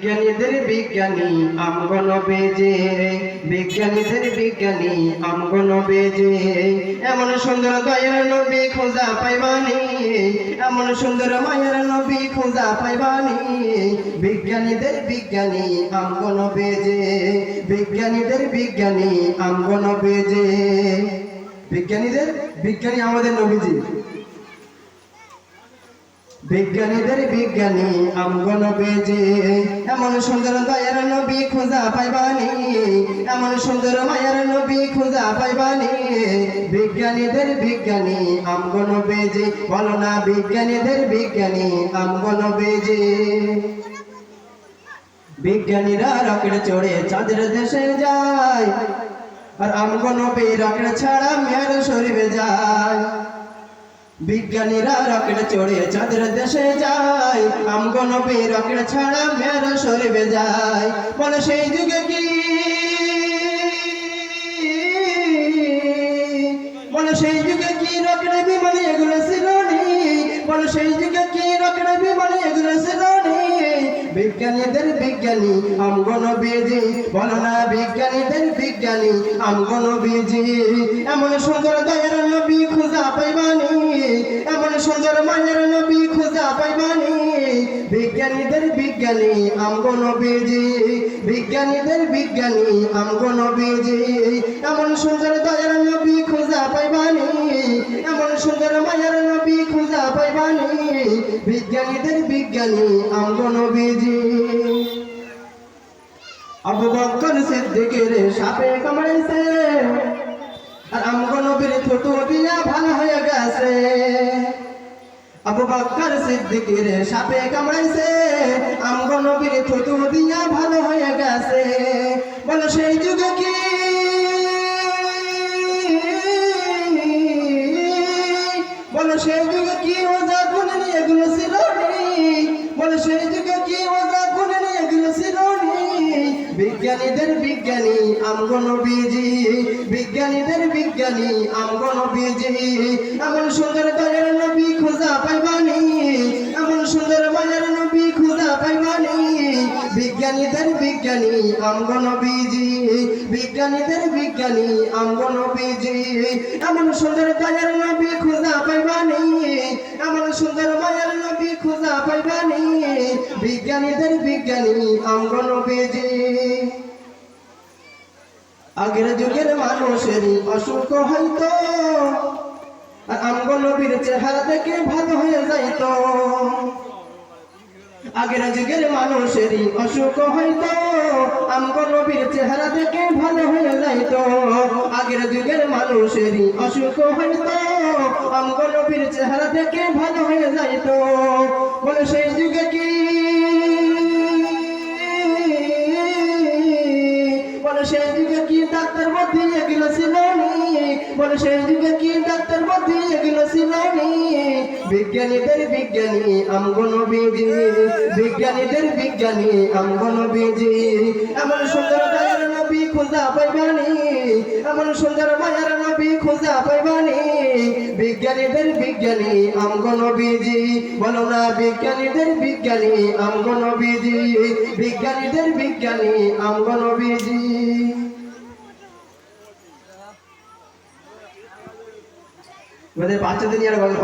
বিজ্ঞানীদের বিজ্ঞানী আমগন বেজে বিজ্ঞানীদের বিজ্ঞানী আমগন বেজে এমন সুন্দর দয়ার নবী খোঁজা পাইবানি। এমন সুন্দর মায়ের নবী খোঁজা পাইবানি। বিজ্ঞানীদের বিজ্ঞানী আমগন বেজে বিজ্ঞানীদের বিজ্ঞানী আমগন বেজে বিজ্ঞানীদের বিজ্ঞানী আমাদের নবীজি। বিজ্ঞানীদের বিজ্ঞানী আমগন বেজে এমন সুন্দর দয়ার নবী খোঁজা পাইবানি, এমন সুন্দর মায়ের নবী খোঁজা পাইবানি। বিজ্ঞানীদের বিজ্ঞানী আমগন বেজে বলো না বিজ্ঞানীদের বিজ্ঞানী আমগন বেজে বিজ্ঞানীরা রকেট চড়ে চাঁদের দেশে যায়, আর আমগন বে রকেট ছাড়া মেয়ার বিজ্ঞানীরা রকেট চড়ে চাঁদের দেশে যায়। আমগন পেয়ে রকেট ছাড়া মেয়ার শরীরে যায়। বলে সেই যুগে কি? বলে সেই যুগে কি রকেট বিমানে এগুলো ছিল নি? বলে সেই যুগে কি রকেট বিমানে এগুলো ছিল বিজ্ঞানীদের বিজ্ঞানী আমগন বেজি বলো না, বিজ্ঞানীদের বিজ্ঞানী আমগন বেজি এমন সুন্দর দয়ার নবী খুঁজা পাইবানি। এমন সুন্দর মায়ের নবী খুঁজা পাইবানি। বিজ্ঞানীদের বিজ্ঞানী আমগন বেজি বিজ্ঞানীদের বিজ্ঞানী আমগন বেজি এমন সুন্দর দয়ার বিজ্ঞানীদের বিজ্ঞানী আমগন বেজি আবু বকর সিদ্দিকের সাপে আর ভালো হয়ে গেছে। সিদ্দিকের সাপে ভালো হয়ে গেছে। বলো, সেই যুগে কি? বলো, সেই যুগে কি বলো, সেই যুগে কি ওজা গুনে নিয়ে এগুলো ছিল নি? বিজ্ঞানীদের বিজ্ঞানী আমগন বিজি বিজ্ঞানীদের বিজ্ঞানী আমগন বিজি এমন সুন্দর দয়ার নবী খোঁজা পাইবানি, এমন সুন্দর মায়ের নবী খোঁজা পাইবানি। বিজ্ঞানীদের বিজ্ঞানী আমগন বিজি বিজ্ঞানীদের বিজ্ঞানী আমগন বিজি এমন সুন্দর দয়ার নবী খোঁজা পাইবানি, এমন সুন্দর মায়ের বিজ্ঞানীদের বিজ্ঞানী আমগন বিজি আগের যুগের মানুষের অসুখ হইতো নবীর চেহারা দেখে ভালো হয়ে যাইতো। আগের যুগের মানুষেরই অসুখ হইতো আমগো নবীর চেহারা দেখে ভালো হয়ে যাইতো। আগের যুগের মানুষের অসুখ হইতো আমগো নবীর চেহারা দেখে ভালো হয়ে যাইতো। বলে সেই যুগে বিজ্ঞানীদের বিজ্ঞানী আমগন বিজি বিজ্ঞানীদের বিজ্ঞানী আমগন বিজি এমন সুন্দর দয়ার নবী খোঁজা পাইবানি। এমন সুন্দর মায়ার নবী খোঁজা পাইবানি। বিজ্ঞানীদের বিজ্ঞানী আমগন বিজি বলো না, বিজ্ঞানীদের বিজ্ঞানী আমগন বিজি বিজ্ঞানীদের বিজ্ঞানী বিজি বাচ্চাদের নিয়ে আর গল্প।